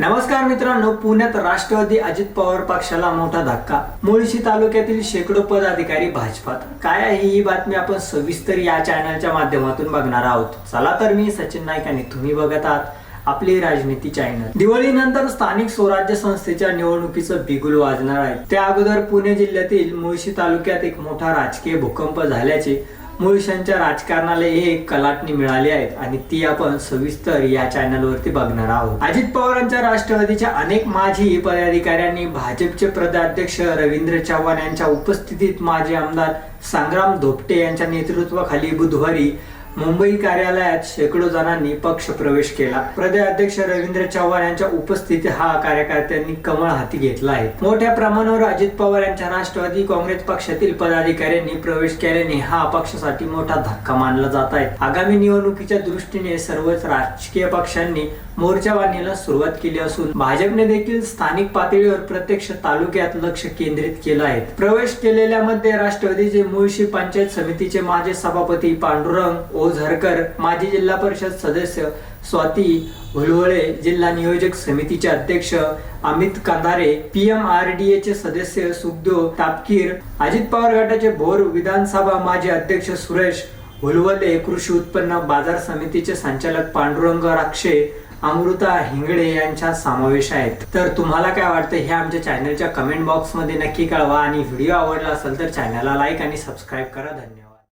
नमस्कार मित्रांनो पुण्यात राष्ट्रवादी अजित पवार पक्षाला मोठा धक्का. मुळशी तालुक्यातील शेकडो पदाधिकारी भाजपात. काय आहे ही बातमी आपण सविस्तर या चॅनलच्या माध्यमातून बघणार आहोत. चला तर मी सचिन नाईक आणि तुम्ही बघत आहात आपली राजनीती चॅनल दिवाळीनंतर स्थानिक स्वराज्य संस्थेच्या निवडणुकीचं बिगुल वाजणार आहे. त्या अगोदर पुणे जिल्ह्यातील मुळशी तालुक्यात एक मोठा राजकीय भूकंप झाल्याचे मुळशांच्या राजकारणाला एक कलाटणी मिळाली आहेत आणि ती आपण सविस्तर या चॅनल वरती बघणार आहोत. अजित पवारांच्या राष्ट्रवादीच्या अनेक माजी पदाधिकाऱ्यांनी भाजपचे प्रदेशाध्यक्ष रवींद्र चव्हाण यांच्या उपस्थितीत माजी आमदार संग्राम धोपटे यांच्या नेतृत्वाखाली बुधवारी मुंबई कार्यालयात शेकडो जणांनी पक्ष प्रवेश केला. प्रदेशाध्यक्ष रवींद्र चव्हाण यांच्या उपस्थितीत हा कार्यकर्त्यांनी कमळ हाती घेतला आहे. मोठ्या प्रमाणावर अजित पवार यांच्या राष्ट्रवादी काँग्रेस पक्षातील पदाधिकाऱ्यांनी प्रवेश केल्याने हा पक्षासाठी मोठा धक्का मानला जात आहे. आगामी निवडणुकीच्या दृष्टीने सर्वच राजकीय पक्षांनी मोर्चा बांधणीला सुरुवात केली असून भाजपने देखील स्थानिक पातळीवर प्रत्यक्ष तालुक्यात लक्ष केंद्रित केलं आहे. प्रवेश केलेल्यामध्ये राष्ट्रवादीचे मुळशी पंचायत समितीचे माजी सभापती पांडुरंग ओझरकर माजी जिल्हा परिषद सदस्य स्वाती हुलवळे जिल्हा नियोजक समितीचे अध्यक्ष अमित कंदारे पीएमआरडीए चे सदस्य सुखदेव तापकीर अजित पवार गटाचे भोर विधानसभा माजी अध्यक्ष सुरेश हुलवले कृषी उत्पन्न बाजार समितीचे संचालक पांडुरंग राक्षे अमृता हिंगडे यांचा समावेश आहेत तर तुम्हाला काय वाटतं हे आमच्या चॅनलच्या कमेंट बॉक्समध्ये नक्की कळवा आणि व्हिडिओ आवडला असेल तर चॅनलला लाईक आणि सबस्क्राईब करा. धन्यवाद.